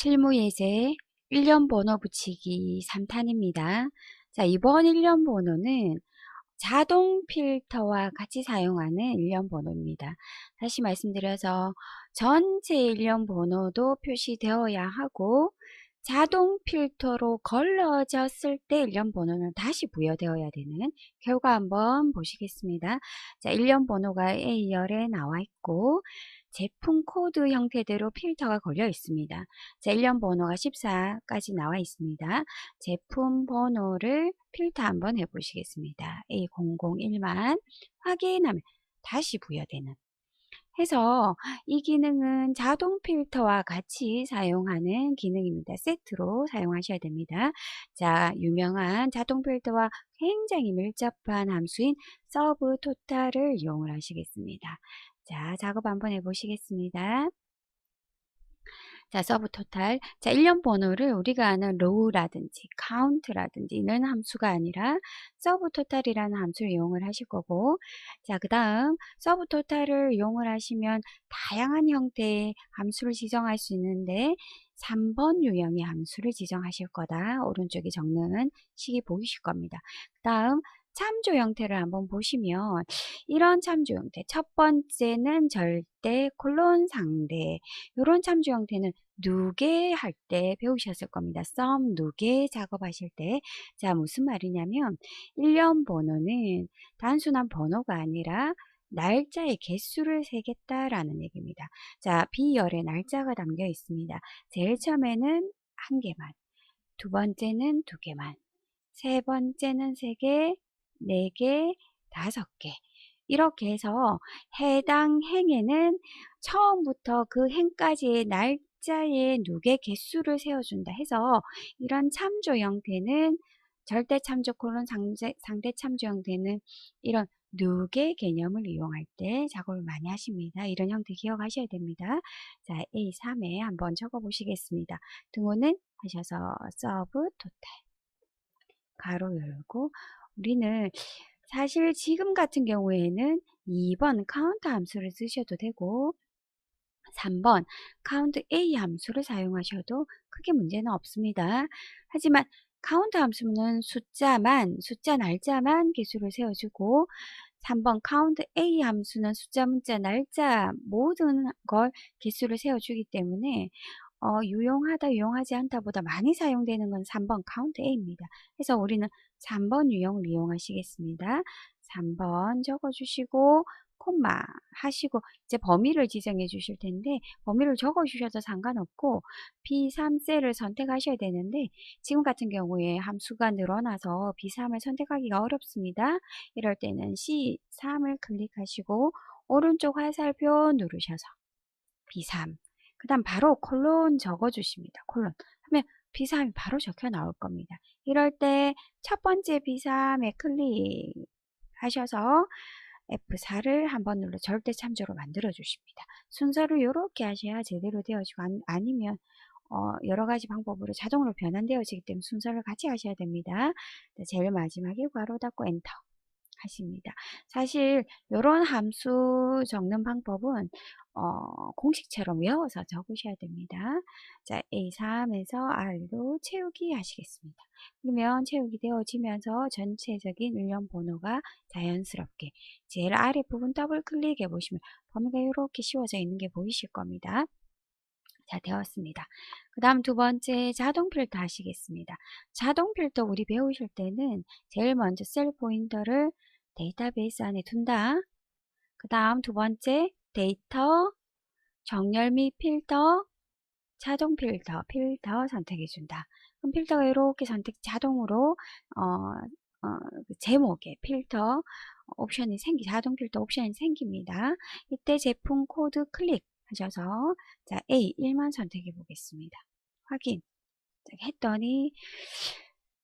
실무 예제 1년 번호 붙이기 3탄입니다. 자, 이번 1년 번호는 자동 필터와 같이 사용하는 1년 번호입니다. 다시 말씀드려서 전체 1년 번호도 표시되어야 하고 자동 필터로 걸러졌을 때 1년 번호는 다시 부여되어야 되는 결과 한번 보시겠습니다. 자, 1년 번호가 A열에 나와 있고 제품 코드 형태대로 필터가 걸려 있습니다. 자, 1년 번호가 14까지 나와 있습니다. 제품 번호를 필터 한번 해보시겠습니다. A001만 확인하면 다시 부여되는 해서 이 기능은 자동 필터와 같이 사용하는 기능입니다. 세트로 사용하셔야 됩니다. 자, 유명한 자동 필터와 굉장히 밀접한 함수인 서브 토탈을 이용을 하시겠습니다. 자, 작업 한번 해보시겠습니다. 자, 서브 토탈. 자, 1년 번호를 우리가 아는 row라든지 count라든지 이런 함수가 아니라 서브 토탈이라는 함수를 이용을 하실 거고 자, 그 다음 서브 토탈을 이용을 하시면 다양한 형태의 함수를 지정할 수 있는데 3번 유형의 함수를 지정하실 거다. 오른쪽에 적는 식이 보이실 겁니다. 그 다음 참조 형태를 한번 보시면 이런 참조 형태 첫 번째는 절대 콜론 상대 이런 참조 형태는 누계 할 때 배우셨을 겁니다. 썸 누계 작업하실 때 자 무슨 말이냐면 1년 번호는 단순한 번호가 아니라 날짜의 개수를 세겠다라는 얘기입니다. 자, B열에 날짜가 담겨 있습니다. 제일 처음에는 한 개만, 두 번째는 두 개만, 세 번째는 세 개, 4개, 5개 이렇게 해서 해당 행에는 처음부터 그 행까지의 날짜의 누계 개수를 세워준다 해서 이런 참조 형태는 절대 참조 콜론 상대, 상대 참조 형태는 이런 누계 개념을 이용할 때 작업을 많이 하십니다. 이런 형태 기억하셔야 됩니다. 자, A3에 한번 적어 보시겠습니다. 등호는 하셔서 서브 토탈 가로 열고 우리는 사실 지금 같은 경우에는 2번 카운트 함수를 쓰셔도 되고 3번 카운트 A 함수를 사용하셔도 크게 문제는 없습니다. 하지만 카운트 함수는 숫자만, 숫자 날짜만 개수를 세워주고 3번 카운트 A 함수는 숫자, 문자, 날짜 모든 걸 개수를 세워주기 때문에 어, 유용하다, 유용하지 않다보다 많이 사용되는 건 3번 카운트 A입니다. 그래서 우리는 3번 유형을 이용하시겠습니다. 3번 적어주시고 콤마 하시고 이제 범위를 지정해 주실 텐데 범위를 적어 주셔도 상관없고 B3셀을 선택하셔야 되는데 지금 같은 경우에 함수가 늘어나서 B3을 선택하기가 어렵습니다. 이럴 때는 C3을 클릭하시고 오른쪽 화살표 누르셔서 B3 그 다음 바로 콜론 적어 주십니다. 콜론 하면 B3이 바로 적혀 나올 겁니다. 이럴 때 첫 번째 B3에 클릭하셔서 F4를 한 번 눌러 절대 참조로 만들어 주십니다. 순서를 이렇게 하셔야 제대로 되어지고 아니면 어, 여러 가지 방법으로 자동으로 변환되어지기 때문에 순서를 같이 하셔야 됩니다. 제일 마지막에 괄호 닫고 엔터. 하십니다. 사실 이런 함수 적는 방법은 어, 공식처럼 외워서 적으셔야 됩니다. 자, A3에서 R로 채우기 하시겠습니다. 그러면 채우기 되어지면서 전체적인 일련 번호가 자연스럽게 제일 아래 부분 더블 클릭해 보시면 범위가 이렇게 씌워져 있는 게 보이실 겁니다. 자, 되었습니다. 그 다음 두 번째 자동 필터 하시겠습니다. 자동 필터 우리 배우실 때는 제일 먼저 셀 포인터를 데이터베이스 안에 둔다. 그 다음 두 번째 데이터, 정렬 및 필터, 자동 필터, 필터 선택해 준다. 그럼 필터가 이렇게 선택 자동으로 어, 어, 그 제목에 필터 옵션이 생기 자동 필터 옵션이 생깁니다. 이때 제품 코드 클릭 하셔서 자 A1만 선택해 보겠습니다. 확인 했더니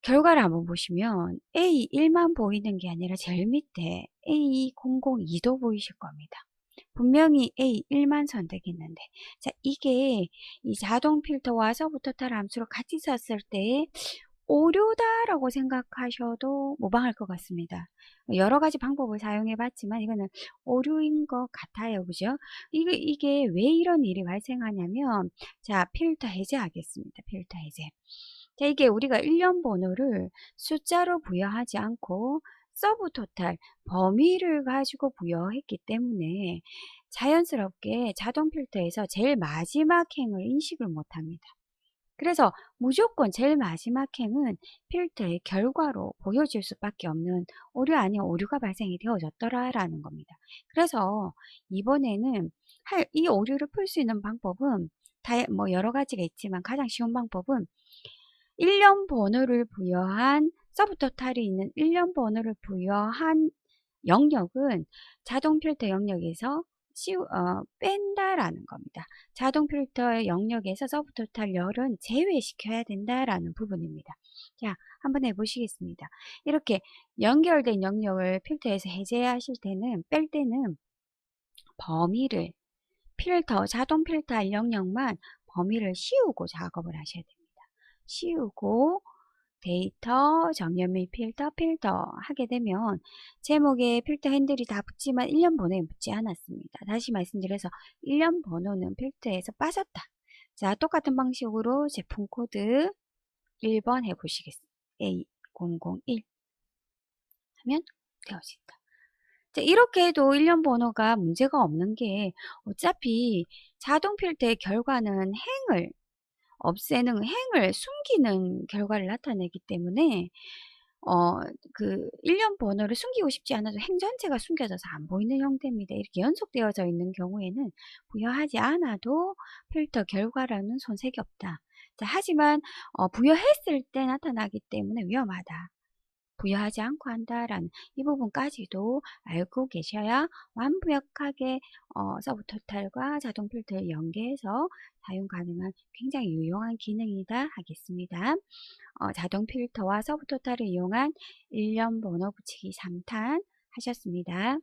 결과를 한번 보시면 A1만 보이는 게 아니라 제일 밑에 A002도 보이실 겁니다. 분명히 A1만 선택했는데 자 이게 이 자동 필터와 서부터 탈 함수를 같이 썼을 때 오류다라고 생각하셔도 무방할 것 같습니다. 여러 가지 방법을 사용해 봤지만 이거는 오류인 것 같아요. 그죠? 이게, 이게 왜 이런 일이 발생하냐면, 자, 필터 해제하겠습니다. 필터 해제. 자, 이게 우리가 일련 번호를 숫자로 부여하지 않고 서브 토탈 범위를 가지고 부여했기 때문에 자연스럽게 자동 필터에서 제일 마지막 행을 인식을 못합니다. 그래서 무조건 제일 마지막 행은 필터의 결과로 보여질 수밖에 없는 오류 아닌 오류가 발생이 되어졌더라라는 겁니다. 그래서 이번에는 할, 이 오류를 풀 수 있는 방법은 다, 뭐 여러 가지가 있지만 가장 쉬운 방법은 일련 번호를 부여한 서브토탈이 있는 일련 번호를 부여한 영역은 자동 필터 영역에서 씌우, 어, 뺀다라는 겁니다. 자동 필터의 영역에서 서브 토탈 열은 제외시켜야 된다라는 부분입니다. 자, 한번 해보시겠습니다. 이렇게 연결된 영역을 필터에서 해제하실 때는, 뺄 때는 범위를 필터, 자동 필터 영역만 범위를 씌우고 작업을 하셔야 됩니다. 씌우고 데이터, 정렬 및 필터, 필터 하게 되면 제목에 필터 핸들이 다 붙지만 1년 번호에 붙지 않았습니다. 다시 말씀드려서 1년 번호는 필터에서 빠졌다. 자, 똑같은 방식으로 제품 코드 1번 해보시겠습니다. A001 하면 되어진다. 자, 이렇게 해도 1년 번호가 문제가 없는 게 어차피 자동 필터의 결과는 행을 없애는 행을 숨기는 결과를 나타내기 때문에 어, 그 1년 번호를 숨기고 싶지 않아도 행 전체가 숨겨져서 안 보이는 형태입니다. 이렇게 연속되어져 있는 경우에는 부여하지 않아도 필터 결과라는 손색이 없다. 자, 하지만 어, 부여했을 때 나타나기 때문에 위험하다. 부여하지 않고 한다라는 이 부분까지도 알고 계셔야 완벽하게 어, 서브토탈과 자동 필터를 연계해서 사용 가능한 굉장히 유용한 기능이다 하겠습니다. 어, 자동 필터와 서브토탈을 이용한 일련 번호 붙이기 3탄 하셨습니다.